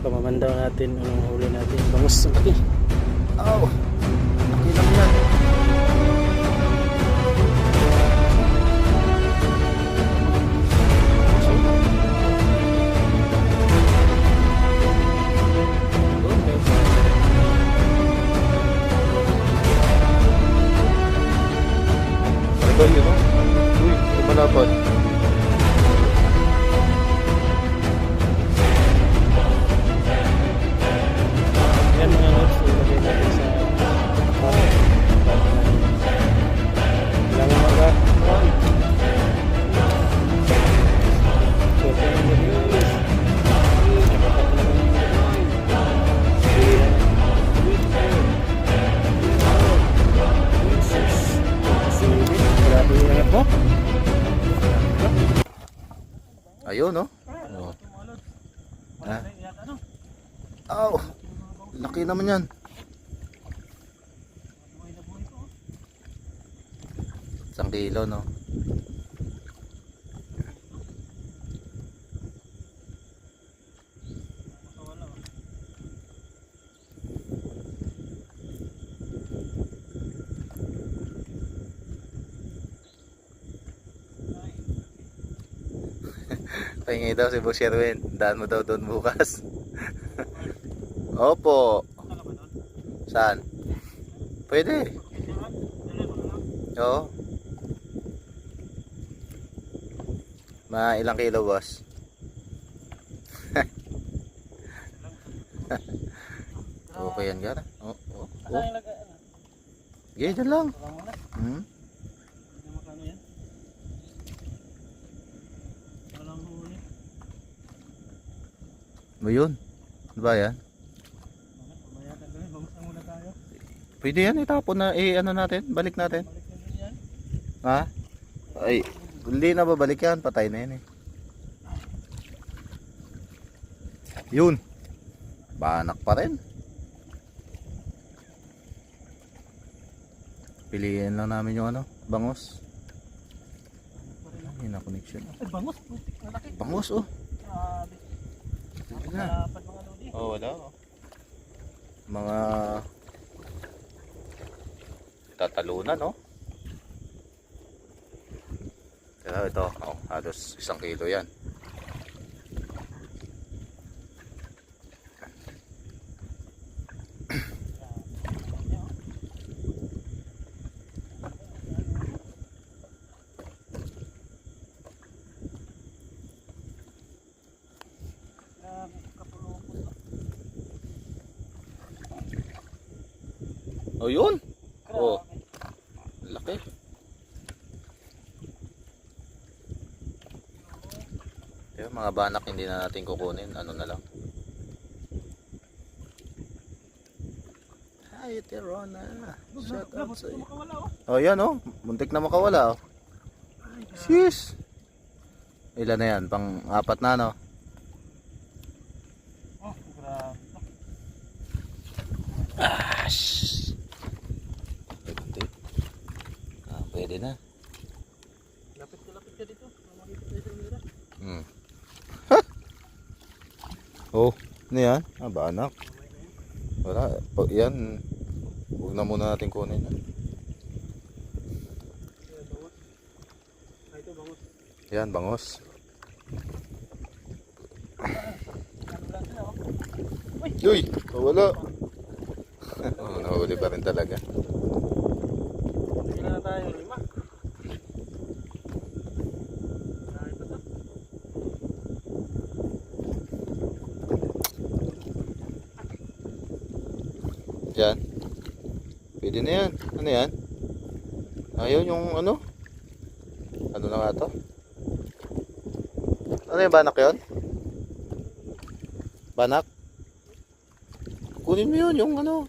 Pamamandaw natin anong huli natin. Bangus ang laki. Oh, laki lang yan. Ito yun, oh. Uy, lumalapad. Isang kilo, no? Pahingi daw si Boss Sherwin. Daan mo daw doon bukas. Opo. Saan? Pwede. Oo. Ma ilang kilo, boss? okay yan, gara. Oo. Oh, oh, oh. Okay, dyan lang. Hmm? Ano yun? Ano ba yan? Pwede yan, itapon na, eh, ano natin, balik natin. Ha? Ay, hindi na babalik yan, patay na yan eh. Yun. Banak pa rin. Piliin lang namin yung ano, bangos. Ay, na connection. Ay, bangus. putik na laki. Bangos oh. Grabe. Pwede na. Oh, wala oh. Mga tatalunan, no? Pero ito, oh, halos isang kilo yan. Oh, yun. Grabe. Oh. Laki. Pero mga banak hindi na natin kukunin. Ano na lang. Hi, Terona. Shout out sa iyo. Oh. Oh, yan oh. Muntik na makawala oh. Sis. Ilan na yan? Pang apat na no? Oh. Pwede. Ah, pwede na. Lapit ka, lapit ka dito. Makikita tayo sa mira. Hmm. Oh, ano yan? Ah, banak. Wala. Pag yan, huwag na muna natin kunin. Yan, bangos. Oh. Uy, wala. oh, nahuli pa rin talaga. Ilan na tayo? Lima. Ah, ito to. Yan. Pwede na yan. Ano yan? Ayaw yung ano? Ano na nga to? Ano yung banak yon? Banak? Kunin mo yun, yung ano.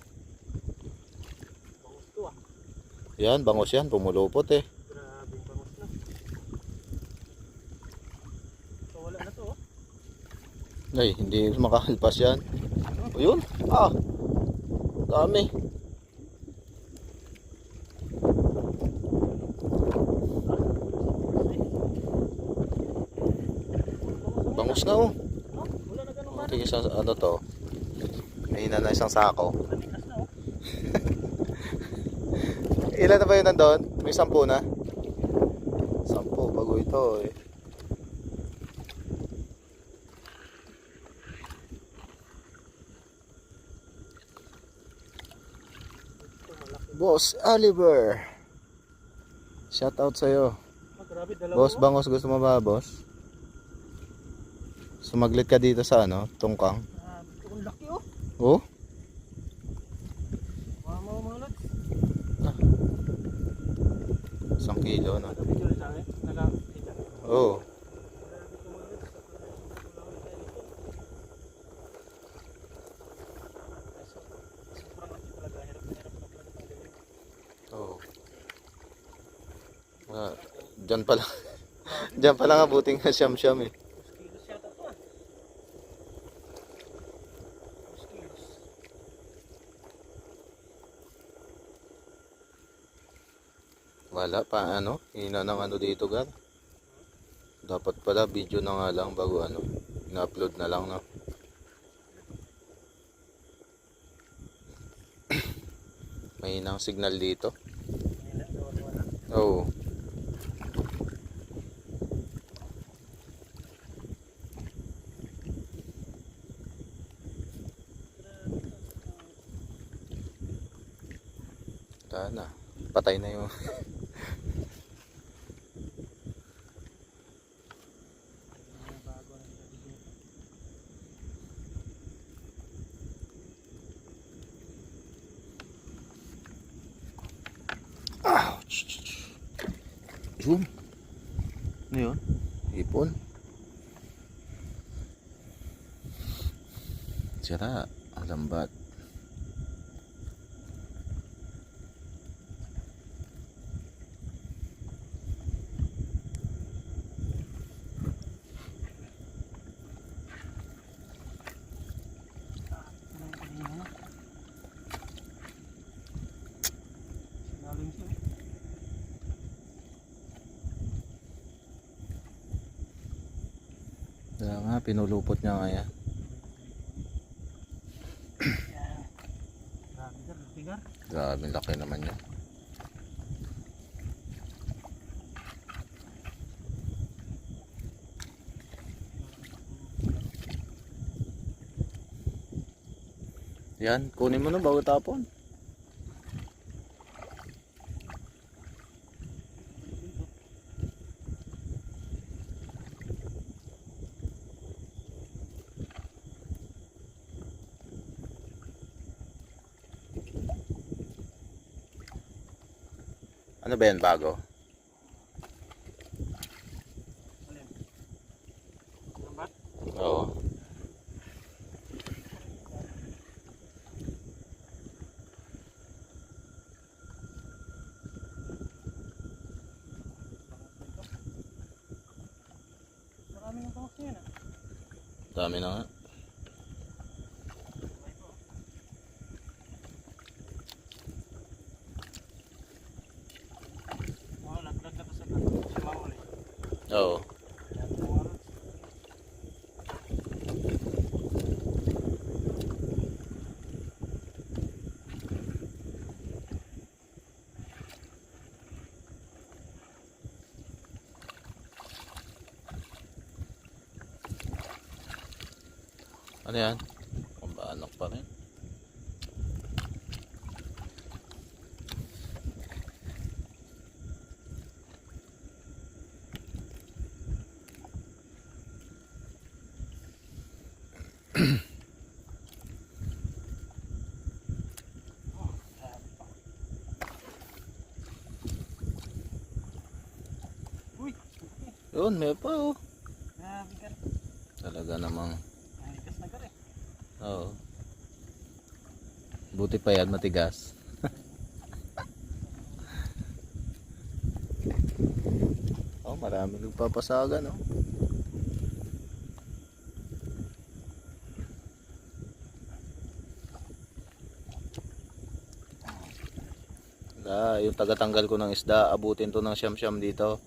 Bangus to ah. Yan, bangos yan. Pumulupot eh. Grabe bangus na. So, wala na to oh. Ay, hindi makakalpas yan. O yun? Ah! Dami. Bangus na oh. Tigil sa ano to. Mahina na isang sako. Ilan na ba yun nandun? May sampu na? Sampu, bago ito eh. Boss Oliver. Shout out. Ah, grabe, dalawa. Boss oh. Bangos, gusto mo ba boss? Sumaglit ka dito sa ano, tungkang. Ah, ang laki oh. Oh? Mga mga lods. Isang kilo na. Sa. Naka-kita. Oh. Grabe ito mga lods. Ay, so- Sobrang laki talaga. Hirap na hirap na talaga tanggalin. Oh. Ah, diyan pala. diyan pala nga buting siyam-siyam eh. Wala pa ano, hina ng ano dito gar. Dapat pala video na nga lang bago ano, ina-upload na lang na. Mahina ang signal dito. Oo. Wala na. Patay na yung. Zoom. Ano yun? Ipon. Sira. Ang lambat. Ano yung kanina na? Sinalim siya. eh. Kaya nga, pinulupot niya nga bigar. Grabe, laki naman yun. Yan, kunin mo na bago tapon. Ano ba yan bago? Oo. Dami na nga. Sabay po. Oh, laglag na to sa sa mahuli. Oo. Yan, mga lods. Ano yan? Kumbaanok pa rin. Yun, may pa oh. Talaga namang, Ang likas na gar eh. Oo. Buti pa yan, matigas. oh, marami nagpapasaga, no? Wala, yung tagatanggal ko ng isda, abutin to ng siyam-siyam dito.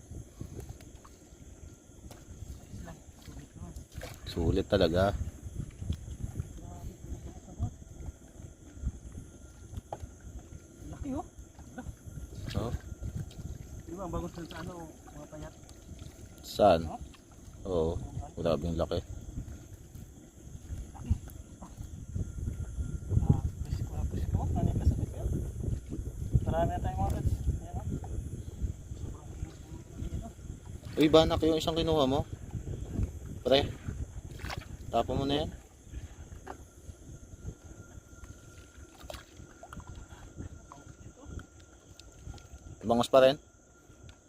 Sulit talaga. ang bagos dun sa ano, mga payat. Saan? Oo. Grabe yung laki. Uy, banak yung isang kinuha mo. Pre. Tapo mo na yan. Bangos pa rin.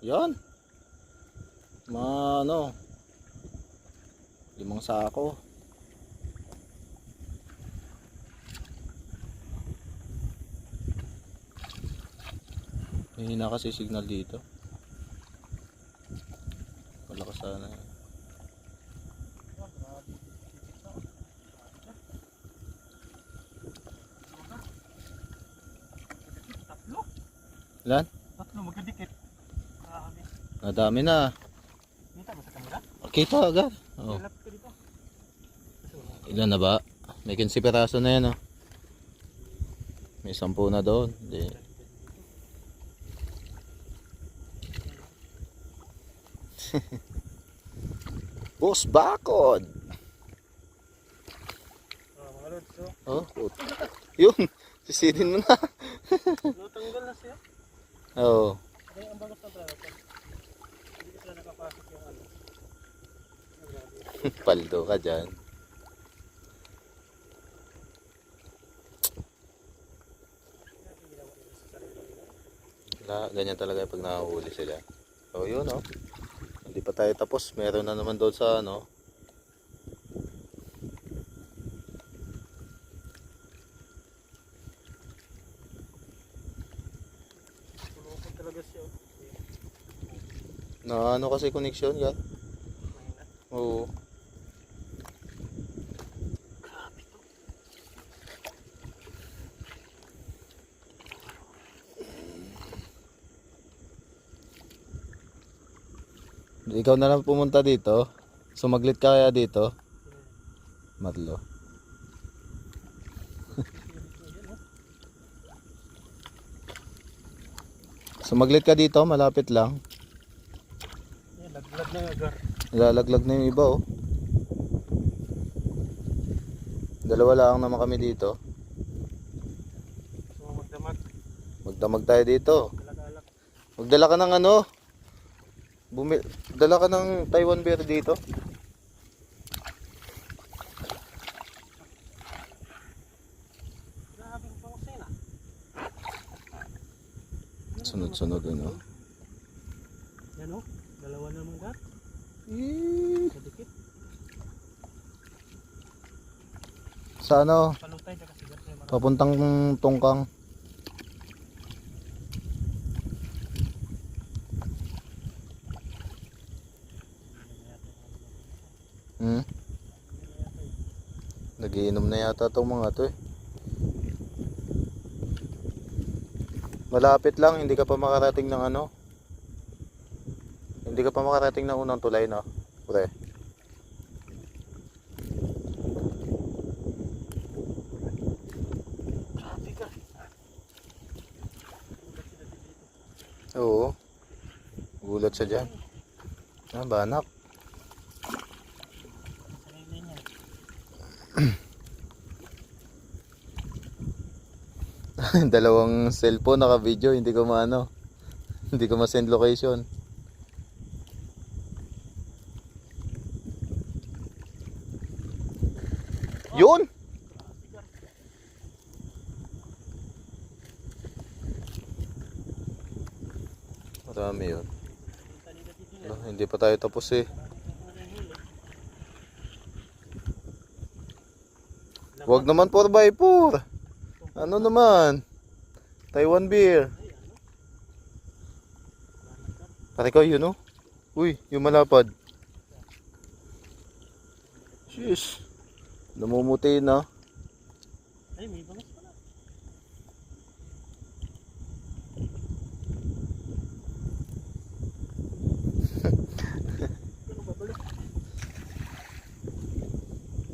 Yan. Ma ano. Limang sako. May hina kasi signal dito. Malakas sana. Tatlo. Ilan? Tatlo, magkadikit. Nadami na. Kita ba sa kamera? Kita agad. Oh. Ilan na ba? May 15 peraso na yan oh. May 10 na doon. Hindi. Boss bakod. Oh, Oh. Yun. Sisidin mo na. natanggal na siya. Oo. Kaya ang bagos ng trailer ko. Hindi ko sila nakapasok yung ano. Ang grabe. Paldo ka dyan. Na, ganyan talaga pag nakahuli sila. So yun oh. Hindi pa tayo tapos. Meron na naman doon sa ano. Na ano kasi connection. Mahina. Oo. Ikaw na lang pumunta dito. Sumaglit ka kaya dito. Matlo. Sumaglit ka dito, malapit lang. Yan, laglag na yung agar. Na yung iba oh. Dalawa lang naman kami dito. So, magdamag. Magdamag tayo dito. Magdala ka ng ano? Bumi dala ka ng Taiwan beer dito. Sunod-sunod ano. Yan o. Dalawa na mga agar. Eh, Kadikit. Sa ano? Palutay gat. Papuntang tungkang. Hmm? Nagiinom na yata itong mga to eh. Malapit lang, hindi ka pa makarating ng ano. Hindi ka pa makarating ng unang tulay, no? Pre. Oo. Gulat siya dyan. Ah, banak. Sarili niya. Dalawang cellphone naka-video, hindi ko maano. Hindi ko ma-send location. Yun! Marami yun. Yan. Ano, hindi pa tayo tapos eh. Huwag naman 4x4. Ano naman? Taiwan beer. Pare ko yun oh. Uy, yung malapad. Jeez. Namumuti na. Ay, may bangos pala. Ano babalik?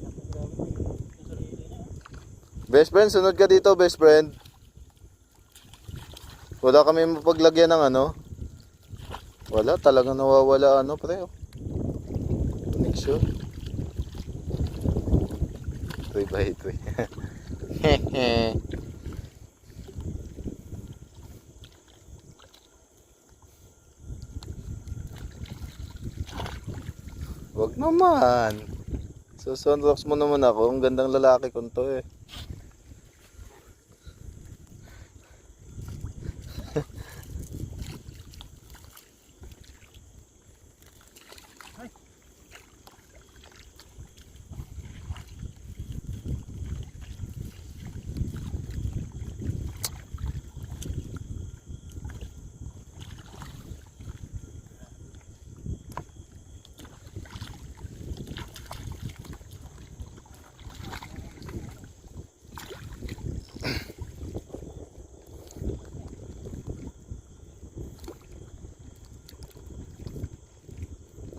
Napagrabe yung sarili niya. Best friend, sunod ka dito, best friend. Wala kami mapaglagyan ng ano. Wala, talagang nawawala ano pre. oh. Connection. 3 by 3. Wag naman. Susunrox mo naman ako. Ang gandang lalaki ko to eh.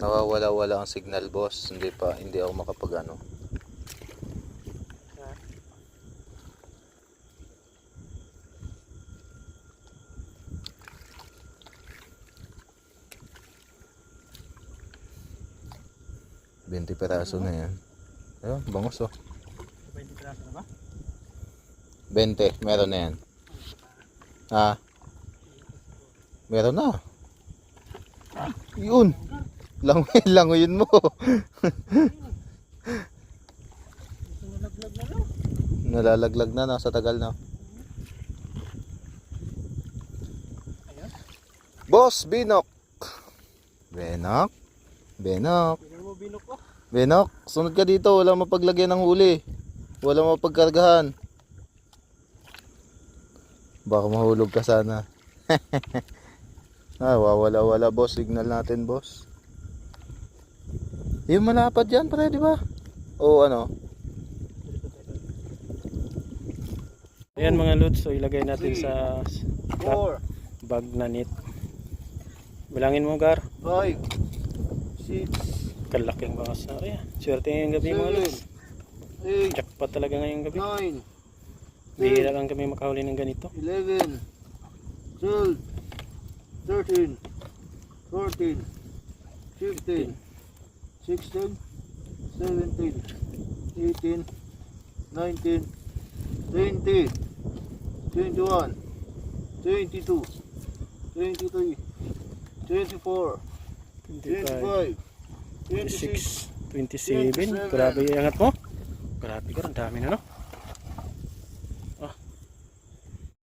Nawawala-wala ang signal boss. Hindi pa, hindi ako makapag ano. Binti peraso na yan. Ayun, bangos oh. 20 piraso na ba? 20, meron na yan. Ha? Meron na. Yun. Langoy, langoyin mo. Nalalaglag na, nasa tagal na. Boss, Binok. Benok. Benok. Benok, sunod ka dito. Walang mapaglagyan ng huli. Walang mapagkargahan. Baka mahulog ka sana. ah, wawala-wala boss. Signal natin boss. Yung malapad yan pre, di ba? O ano? Ayan mga lods, so ilagay natin sa Four, bag na net. Bilangin mo gar, five, six, kalaking bangas na. Ayan, swerte ngayong gabi mga lods. eight, Jackpot talaga ngayong gabi. nine, Bihira lang kami makahuli ng ganito. 11, 12, 13, 14, 15, 16, 17, 18, 19, 20, 21, 22, 23, 24, 25, 25, 26, 26, 27. Grabe yung angat mo. Grabe ka, ang dami na no.